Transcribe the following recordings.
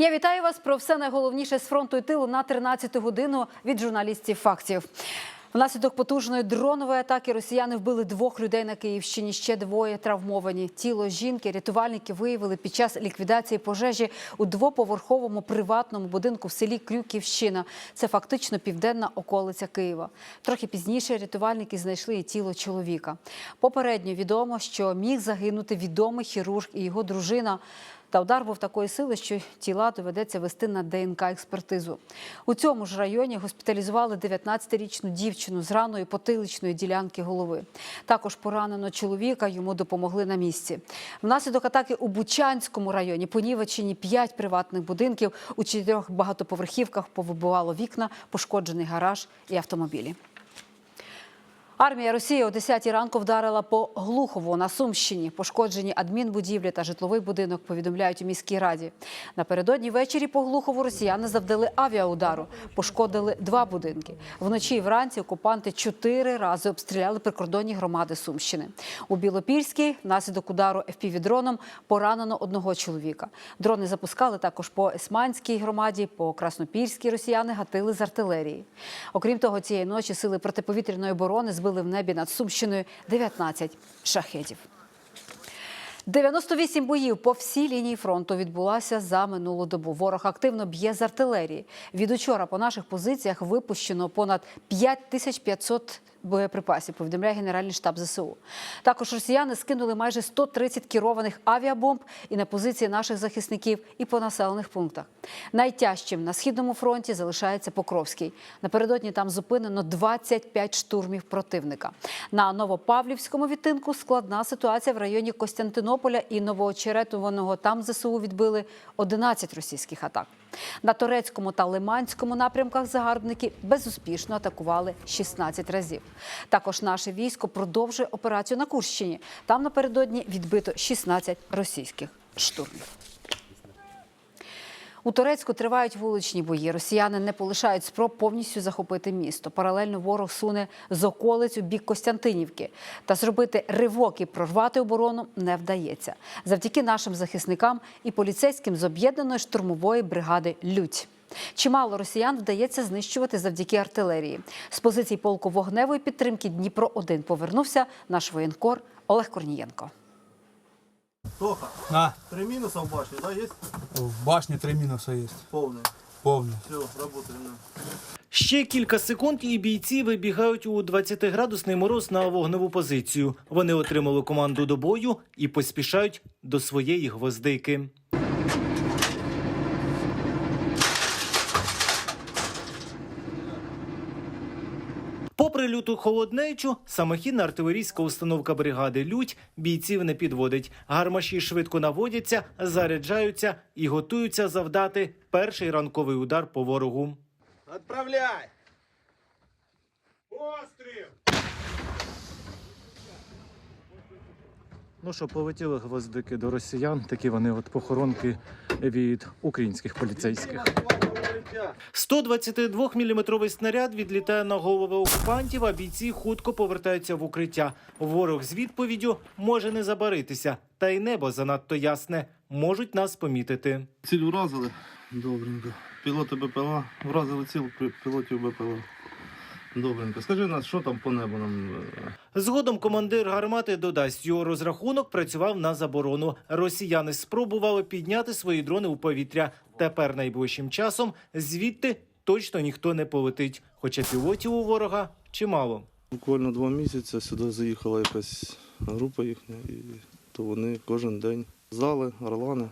Я вітаю вас про все найголовніше з фронту і тилу на 13 годину від журналістів фактів. Внаслідок потужної дронової атаки росіяни вбили двох людей на Київщині. Ще двоє травмовані. Тіло жінки рятувальники виявили під час ліквідації пожежі у двоповерховому приватному будинку в селі Крюківщина. Це фактично південна околиця Києва. Трохи пізніше рятувальники знайшли і тіло чоловіка. Попередньо відомо, що міг загинути відомий хірург і його дружина. Та удар був такої сили, що тіла доведеться вести на ДНК експертизу. У цьому ж районі госпіталізували 19-річну дівчину з раною потиличної ділянки голови. Також поранено чоловіка, йому допомогли на місці. Внаслідок атаки у Бучанському районі понівечені 5 приватних будинків. У чотирьох багатоповерхівках повибивало вікна, пошкоджений гараж і автомобілі. Армія Росії о 10 ранку вдарила по Глухову на Сумщині. Пошкоджені адмінбудівлі та житловий будинок повідомляють у міській раді. Напередодні ввечері по Глухову росіяни завдали авіаудару. Пошкодили два будинки. Вночі і вранці окупанти чотири рази обстріляли прикордонні громади Сумщини. У Білопільській внаслідок удару ФПВ-дроном поранено одного чоловіка. Дрони запускали також по Есманській громаді, по Краснопільській росіяни гатили з артилерії. Окрім того, цієї ночі сили протиповітряної оборони збили в небі над Сумщиною 19 шахетів. 98 боїв по всій лінії фронту відбулася за минулу добу. Ворог активно б'є з артилерії. Від учора по наших позиціях випущено понад 5500 боєприпасів, повідомляє Генеральний штаб ЗСУ. Також росіяни скинули майже 130 керованих авіабомб і на позиції наших захисників, і по населених пунктах. Найтяжчим на східному фронті залишається Покровський. Напередодні там зупинено 25 штурмів противника. На Новопавлівському відтинку складна ситуація в районі Костянтинополя і Новоочеретуваного. Там ЗСУ відбили 11 російських атак. На турецькому та лиманському напрямках загарбники безуспішно атакували 16 разів. Також наше військо продовжує операцію на Курщині. Там напередодні відбито 16 російських штурмів. У Турецьку тривають вуличні бої. Росіяни не полишають спроб повністю захопити місто. Паралельно ворог суне з околиць у бік Костянтинівки. Та зробити ривок і прорвати оборону не вдається. Завдяки нашим захисникам і поліцейським з об'єднаної штурмової бригади Людь. Чимало росіян вдається знищувати завдяки артилерії. З позицій полку вогневої підтримки Дніпро 1 повернувся наш воєнкор Олег Корнієнко. Тоха, А, три минуса в башне, да, есть? в башне три минуса есть. Полные. Повні. Все. Да. Ще кілька секунд, і бійці вибігають у 20-градусний мороз на вогневу позицію. Вони отримали команду до бою і поспішають до своєї гвоздики. Попри люту холоднечу, самохідна артилерійська установка бригади Лють бійців не підводить. Гармаші швидко наводяться, заряджаються і готуються завдати перший ранковий удар по ворогу. Отправляй! Острів! Ну що, полетіли гвоздики до росіян, такі вони от похоронки від українських поліцейських. 122-мм снаряд відлітає на голови окупантів, а бійці хутко повертаються в укриття. Ворог з відповіддю може не забаритися, та й небо занадто ясне. Можуть нас помітити. Ціль вразили. Добренько. Пілоти БПЛА. Вразили ціл пі- пілотів БПЛА. Добренько. Скажи нас, що там по небу нам? е, Згодом командир гармати додасть його розрахунок працював на заборону. Росіяни спробували підняти свої дрони у повітря. Тепер найближчим часом звідти точно ніхто не полетить. Хоча пілотів у ворога чимало. Буквально два місяці сюди заїхала якась група їхня, і то вони кожен день зали, орлани.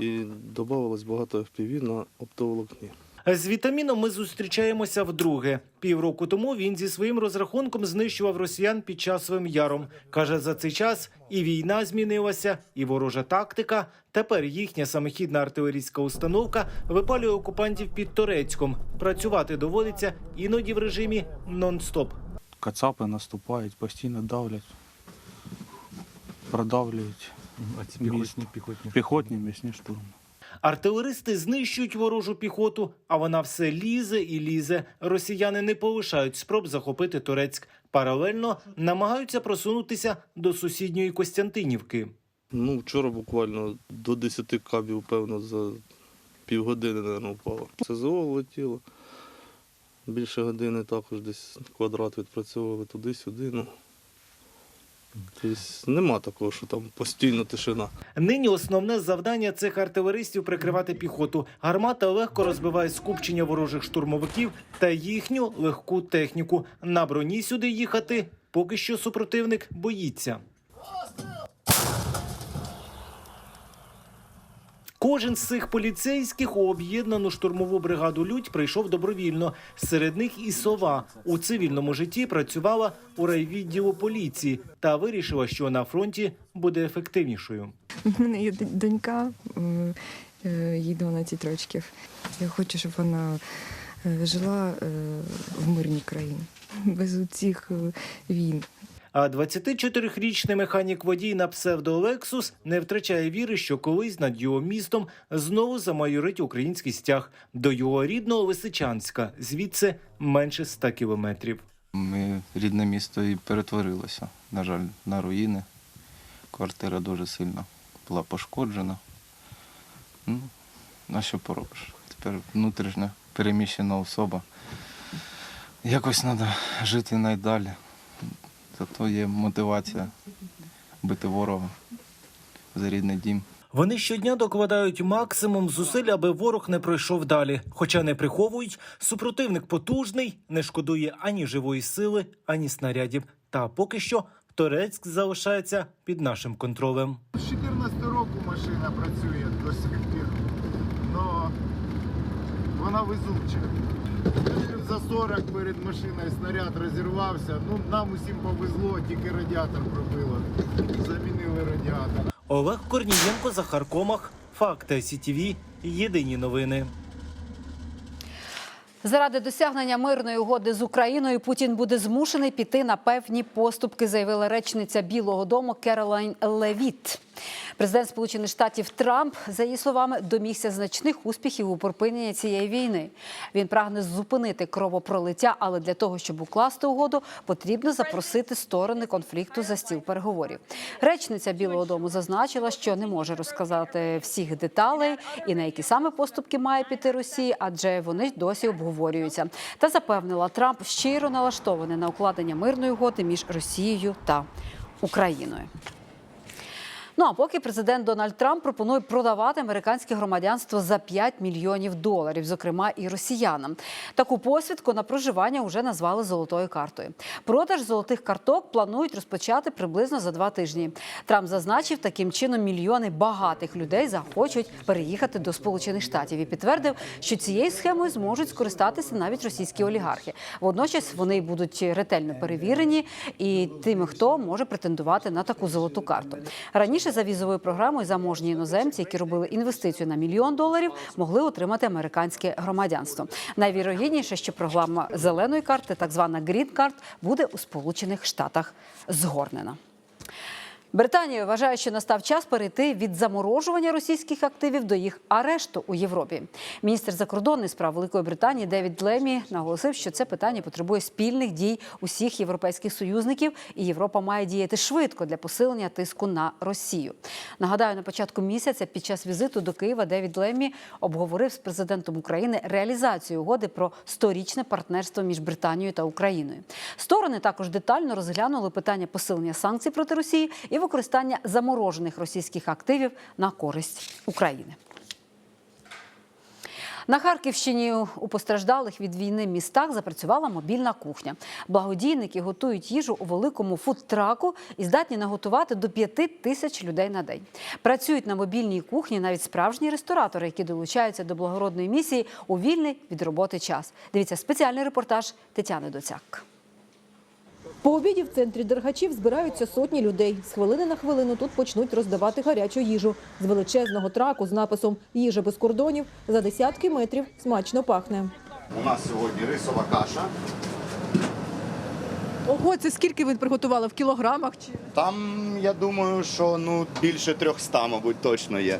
І додавалось багато FPV на оптоволокні. З вітаміном ми зустрічаємося вдруге. Півроку тому він зі своїм розрахунком знищував росіян під часовим яром. Каже, за цей час і війна змінилася, і ворожа тактика. Тепер їхня самохідна артилерійська установка випалює окупантів під Торецьком. Працювати доводиться іноді в режимі нон-стоп. Кацапи наступають, постійно давлять, продавлюють. А ці піхотні- піхотні. Піхотні м'ясні штурми. Артилеристи знищують ворожу піхоту, а вона все лізе і лізе. Росіяни не полишають спроб захопити Турецьк. Паралельно намагаються просунутися до сусідньої Костянтинівки. Ну, вчора буквально до 10 кабів, певно, за півгодини, мабуть, упало. СЗО влетіло. Більше години також десь квадрат відпрацьовували туди-сюди. Ну. Тобто нема такого, що там постійно тишина. Нині основне завдання цих артилеристів прикривати піхоту. Гармата легко розбиває скупчення ворожих штурмовиків та їхню легку техніку. На броні сюди їхати поки що супротивник боїться. Кожен з цих поліцейських у об'єднану штурмову бригаду Людь прийшов добровільно. Серед них і сова у цивільному житті працювала у райвідділу поліції та вирішила, що на фронті буде ефективнішою. У мене є донька, е, їй 12 років. Я хочу, щоб вона е, жила е, в мирній країні, без цих війн. А 24-річний механік водій на псевдо Лексус не втрачає віри, що колись над його містом знову замайорить український стяг до його рідного Лисичанська, звідси менше 100 кілометрів. Ми рідне місто і перетворилося, на жаль, на руїни. Квартира дуже сильно була пошкоджена. Ну, а що поробиш? Тепер внутрішня переміщена особа. Якось треба жити найдалі. Зато є мотивація бити ворога за рідний дім. Вони щодня докладають максимум зусиль, аби ворог не пройшов далі. Хоча не приховують, супротивник потужний, не шкодує ані живої сили, ані снарядів. Та поки що Торецьк залишається під нашим контролем. З 14 року машина працює до сих пір. Но вона везуча. Метрів За 40 перед машиною снаряд розірвався. Ну, нам усім повезло, тільки радіатор пробило. Замінили радіатор. Олег Корнієнко, Захар Комах, Факти СІТВ, Єдині новини. Заради досягнення мирної угоди з Україною Путін буде змушений піти на певні поступки, заявила речниця Білого Дому Керолайн Левіт. Президент Сполучених Штатів Трамп, за її словами, домігся значних успіхів у припиненні цієї війни. Він прагне зупинити кровопролиття, але для того, щоб укласти угоду, потрібно запросити сторони конфлікту за стіл переговорів. Речниця Білого Дому зазначила, що не може розказати всіх деталей і на які саме поступки має піти Росія, адже вони досі обговорюються. Та запевнила Трамп щиро налаштований на укладення мирної угоди між Росією та Україною. Ну а поки президент Дональд Трамп пропонує продавати американське громадянство за 5 мільйонів доларів, зокрема і росіянам. Таку посвідку на проживання вже назвали золотою картою. Продаж золотих карток планують розпочати приблизно за два тижні. Трамп зазначив, таким чином мільйони багатих людей захочуть переїхати до Сполучених Штатів і підтвердив, що цією схемою зможуть скористатися навіть російські олігархи. Водночас вони будуть ретельно перевірені і тими, хто може претендувати на таку золоту карту. Раніше за візовою програмою заможні іноземці, які робили інвестицію на мільйон доларів, могли отримати американське громадянство. Найвірогідніше, що програма зеленої карти, так звана Green Card, буде у Сполучених Штатах згорнена. Британія вважає, що настав час перейти від заморожування російських активів до їх арешту у Європі. Міністр закордонних справ Великої Британії Девід Лемі наголосив, що це питання потребує спільних дій усіх європейських союзників, і Європа має діяти швидко для посилення тиску на Росію. Нагадаю, на початку місяця під час візиту до Києва Девід Лемі обговорив з президентом України реалізацію угоди про сторічне партнерство між Британією та Україною. Сторони також детально розглянули питання посилення санкцій проти Росії і використання заморожених російських активів на користь України. На Харківщині у постраждалих від війни містах запрацювала мобільна кухня. Благодійники готують їжу у великому фудтраку і здатні наготувати до п'яти тисяч людей на день. Працюють на мобільній кухні навіть справжні ресторатори, які долучаються до благородної місії у вільний від роботи час. Дивіться спеціальний репортаж Тетяни Доцяк. По обіді в центрі Дергачів збираються сотні людей. З хвилини на хвилину тут почнуть роздавати гарячу їжу. З величезного траку з написом «Їжа без кордонів» за десятки метрів смачно пахне. У нас сьогодні рисова каша. Ого, це скільки ви приготували в кілограмах? Чи Там, я думаю, що ну, більше 300, мабуть, точно є.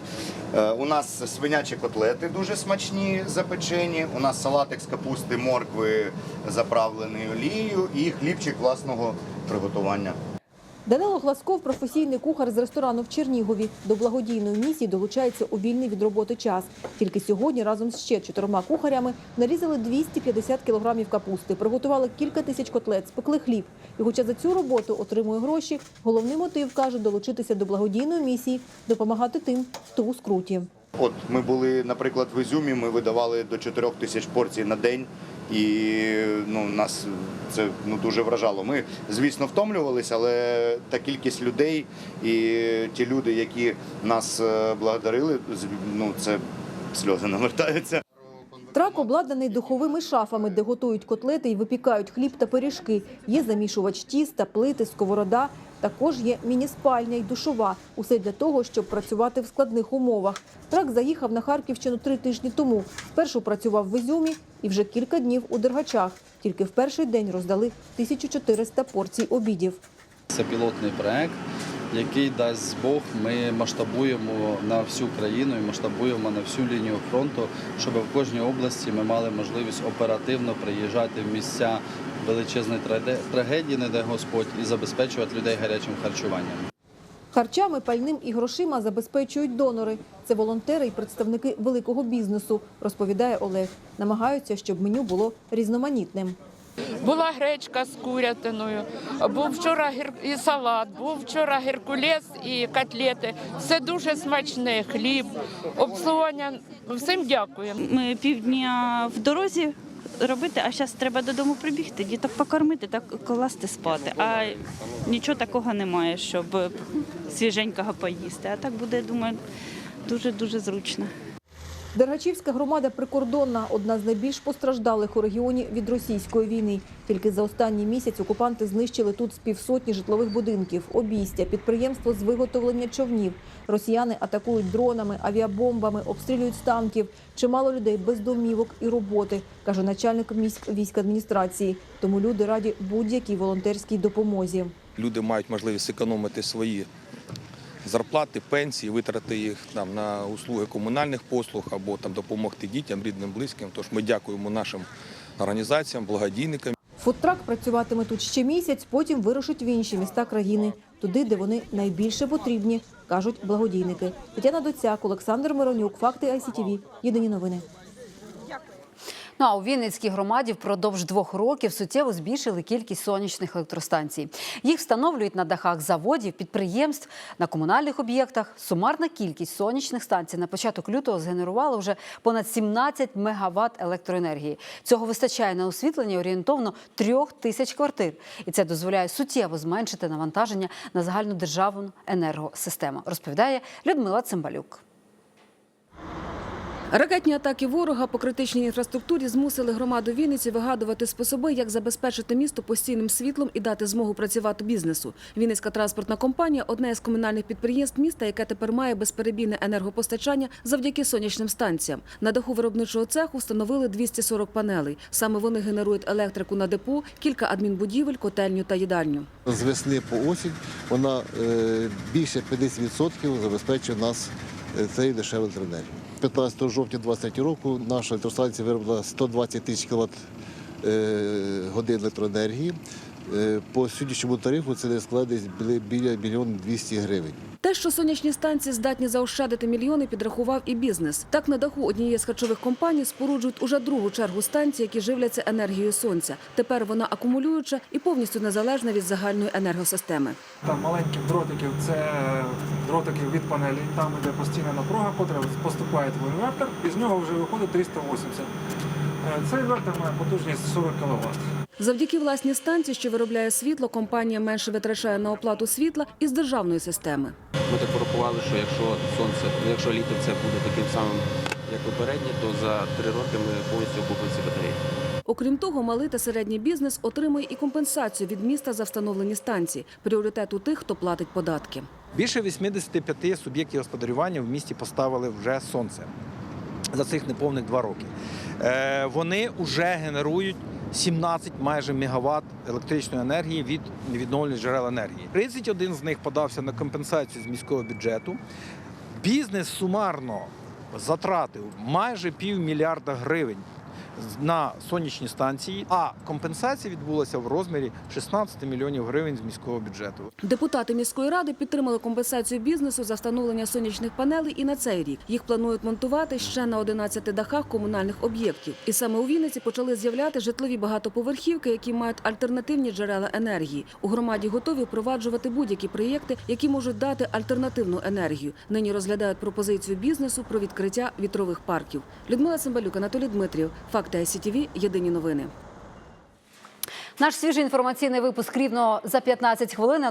Е, у нас свинячі котлети дуже смачні, запечені. У нас салатик з капусти, моркви заправлений олією і хлібчик власного приготування. Данило Гласков – професійний кухар з ресторану в Чернігові. До благодійної місії долучається у вільний від роботи час. Тільки сьогодні разом з ще чотирма кухарями нарізали 250 кілограмів капусти, приготували кілька тисяч котлет, спекли хліб. І хоча за цю роботу отримує гроші, головний мотив, каже, долучитися до благодійної місії, допомагати тим, хто у скруті. От ми були, наприклад, в Ізюмі, ми видавали до 4 тисяч порцій на день, і ну, нас це ну, дуже вражало. Ми, звісно, втомлювалися, але та кількість людей і ті люди, які нас е, благодарили, ну, це сльози навертаються. Трак обладнаний духовими шафами, де готують котлети і випікають хліб та пиріжки. Є замішувач тіста, плити, сковорода. Також є міні-спальня й душова. Усе для того, щоб працювати в складних умовах. Трак заїхав на Харківщину три тижні тому. Спершу працював в Ізюмі і вже кілька днів у Дергачах. Тільки в перший день роздали 1400 порцій обідів. Це пілотний проект, який дасть Бог. Ми масштабуємо на всю країну і масштабуємо на всю лінію фронту, щоб в кожній області ми мали можливість оперативно приїжджати в місця величезної трагедії, не дай Господь, і забезпечувати людей гарячим харчуванням. Харчами, пальним і грошима забезпечують донори. Це волонтери і представники великого бізнесу, розповідає Олег. Намагаються, щоб меню було різноманітним. Була гречка з курятиною, був вчора гір... і салат, був вчора геркулес і котлети. Все дуже смачне, хліб, обслуговування. Всім дякую. Ми півдня в дорозі робити, а зараз треба додому прибігти, діток покормити та класти спати. А нічого такого немає, щоб свіженького поїсти. А так буде, думаю, дуже-дуже зручно. Дергачівська громада прикордонна, одна з найбільш постраждалих у регіоні від російської війни. Тільки за останній місяць окупанти знищили тут з півсотні житлових будинків, обійстя, підприємство з виготовлення човнів. Росіяни атакують дронами, авіабомбами, обстрілюють з танків. Чимало людей без домівок і роботи, каже начальник міськ військ адміністрації. Тому люди раді будь-якій волонтерській допомозі. люди мають можливість економити свої зарплати, пенсії, витратити їх там на услуги комунальних послуг або там допомогти дітям, рідним, близьким. Тож ми дякуємо нашим організаціям, благодійникам. Фудтрак працюватиме тут ще місяць, потім вирушить в інші міста країни, туди, де вони найбільше потрібні, кажуть благодійники. Тетяна Доцяк, Олександр Миронюк, Факти ICTV. Єдині новини. Ну а у Вінницькій громаді впродовж двох років суттєво збільшили кількість сонячних електростанцій. Їх встановлюють на дахах заводів, підприємств, на комунальних об'єктах. Сумарна кількість сонячних станцій на початок лютого згенерувала вже понад 17 мегаватт електроенергії. Цього вистачає на освітлення орієнтовно трьох тисяч квартир, і це дозволяє суттєво зменшити навантаження на загальну державну енергосистему. Розповідає Людмила Цимбалюк. Ракетні атаки ворога по критичній інфраструктурі змусили громаду Вінниці вигадувати способи, як забезпечити місто постійним світлом і дати змогу працювати бізнесу. Вінницька транспортна компанія одне з комунальних підприємств міста, яке тепер має безперебійне енергопостачання завдяки сонячним станціям. На даху виробничого цеху встановили 240 панелей. Саме вони генерують електрику на депо, кілька адмінбудівель, котельню та їдальню. З весни по осінь вона е, більше 50% забезпечує нас е, цією електроенергії. електроенергією. 15 жовтня 2023 року наша електростанція виробила 120 тисяч кВт е, годин електроенергії. Е, По сьогоднішньому тарифу це не складе біля- біля мільйон 200 гривень. Те, що сонячні станції здатні заощадити мільйони, підрахував і бізнес. Так на даху однієї з харчових компаній споруджують уже другу чергу станцій, які живляться енергією сонця. Тепер вона акумулююча і повністю незалежна від загальної енергосистеми. Там маленьких дротиків це дротики від панелі, там іде постійна напруга, котра поступає в інвертор, і з нього вже виходить 380. Е, Цей інвертор має потужність 40 кВт. Завдяки власній станції, що виробляє світло, компанія менше витрачає на оплату світла із державної системи. Ми так порахували, що якщо сонце, якщо літо це буде таким самим, як попереднє, то за три роки ми повністю окупимо ці батареї. Окрім того, малий та середній бізнес отримує і компенсацію від міста за встановлені станції. Пріоритет у тих, хто платить податки. Більше 85 суб'єктів господарювання в місті поставили вже сонце за цих неповних два роки. Е, Вони вже генерують 17 майже мегаватт електричної енергії від відновлювальних джерел енергії. 31 з них подався на компенсацію з міського бюджету. Бізнес сумарно затратив майже півмільярда гривень на сонячні станції. А компенсація відбулася в розмірі 16 мільйонів гривень з міського бюджету. Депутати міської ради підтримали компенсацію бізнесу за встановлення сонячних панелей і на цей рік. Їх планують монтувати ще на 11 дахах комунальних об'єктів. І саме у Вінниці почали з'являти житлові багатоповерхівки, які мають альтернативні джерела енергії. У громаді готові впроваджувати будь-які проєкти, які можуть дати альтернативну енергію. Нині розглядають пропозицію бізнесу про відкриття вітрових парків. Людмила Цимбалюк, Анатолій Дмитрів. Факти ICTV Єдині новини. Наш свіжий інформаційний випуск рівно за 15 хвилин.